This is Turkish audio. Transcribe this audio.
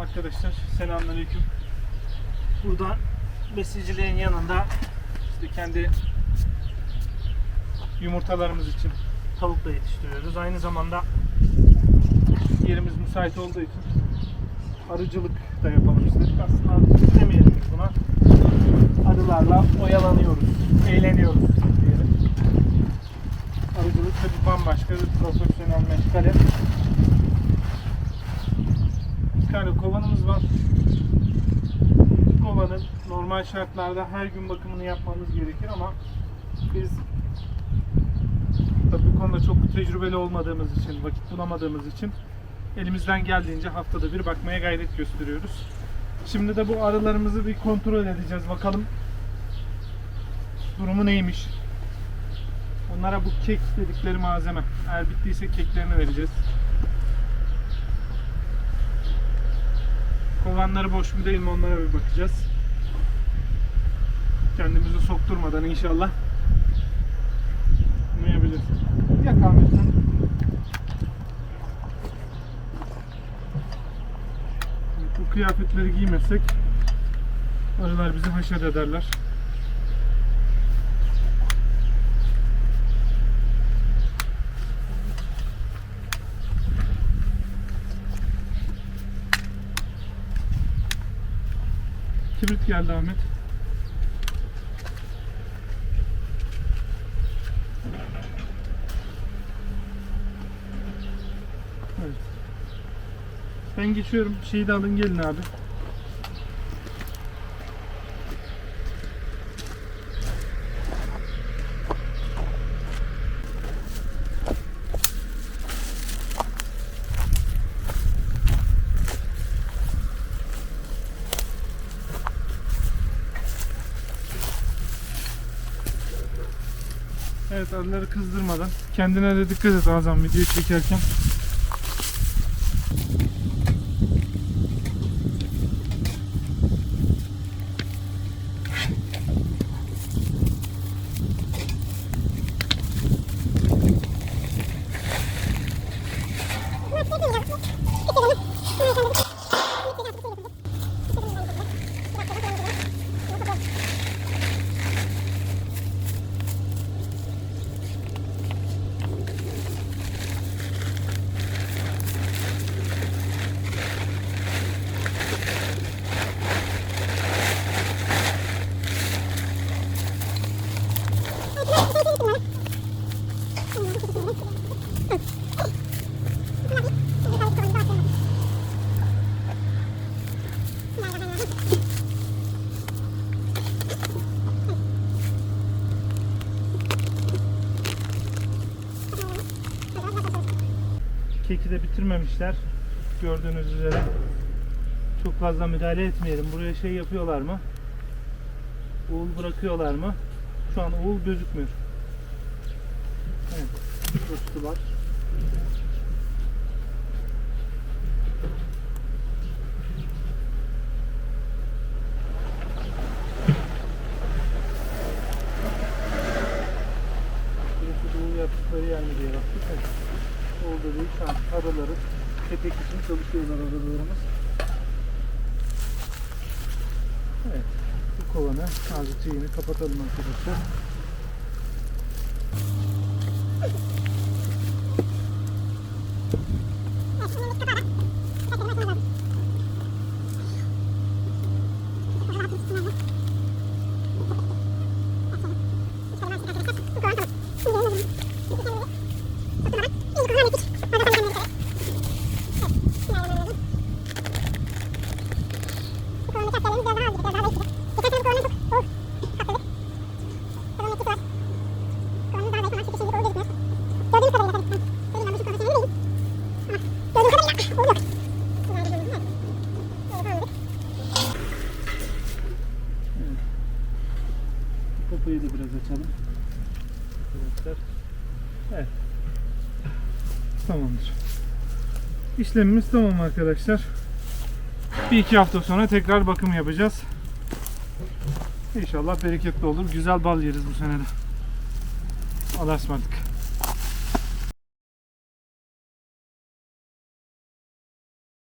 Arkadaşlar selamünaleyküm. Burada besiciliğin yanında işte kendi yumurtalarımız için tavuk da yetiştiriyoruz. Aynı zamanda yerimiz müsait olduğu için arıcılık da yapalım istedik. Aslında arıcılık demeyelim buna. Arılarla oyalanıyoruz, eğleniyoruz diyelim. Arıcılık tabii bambaşka bir profesyonel meşgale. Bir tane kovanımız var. Kovanın normal şartlarda her gün bakımını yapmamız gerekir ama biz tabii bu konuda çok tecrübeli olmadığımız için, vakit bulamadığımız için elimizden geldiğince haftada bir bakmaya gayret gösteriyoruz. Şimdi de bu arılarımızı bir kontrol edeceğiz. Bakalım durumu neymiş. Onlara bu kek dedikleri malzeme. Eğer bittiyse keklerini vereceğiz. Kovanları boş mu değil mi onlara bir bakacağız. Kendimizi sokturmadan inşallah bunu yapacağız. Yak Ahmet sen. Bu kıyafetleri giymezsek arılar bizi haşet ederler. Kibrit geldi Ahmet. Evet. Ben geçiyorum. Şeyi de alın gelin abi. Evet arıları kızdırmadan kendine de dikkat et Azam video çekerken. Keki de bitirmemişler. Gördüğünüz üzere. Çok fazla müdahale etmeyelim. Buraya şey yapıyorlar mı? Uğul bırakıyorlar mı? Şu an uğul gözükmüyor. Evet. Ustular. Burası da uğul yaptıkları yer mi diye baktık. Evet. Oldu değil. Şu an araları kepek çalışıyorlar aralarımız. Evet. Bu kovanı azıcık yeni kapatalım arkadaşlar. Kapıyı da biraz açalım. Arkadaşlar. Evet. Tamamdır. İşlemimiz tamam arkadaşlar. Bir iki hafta sonra tekrar bakım yapacağız. İnşallah bereketli olur. Güzel bal yeriz bu sene de. Allah'a ısmarladık.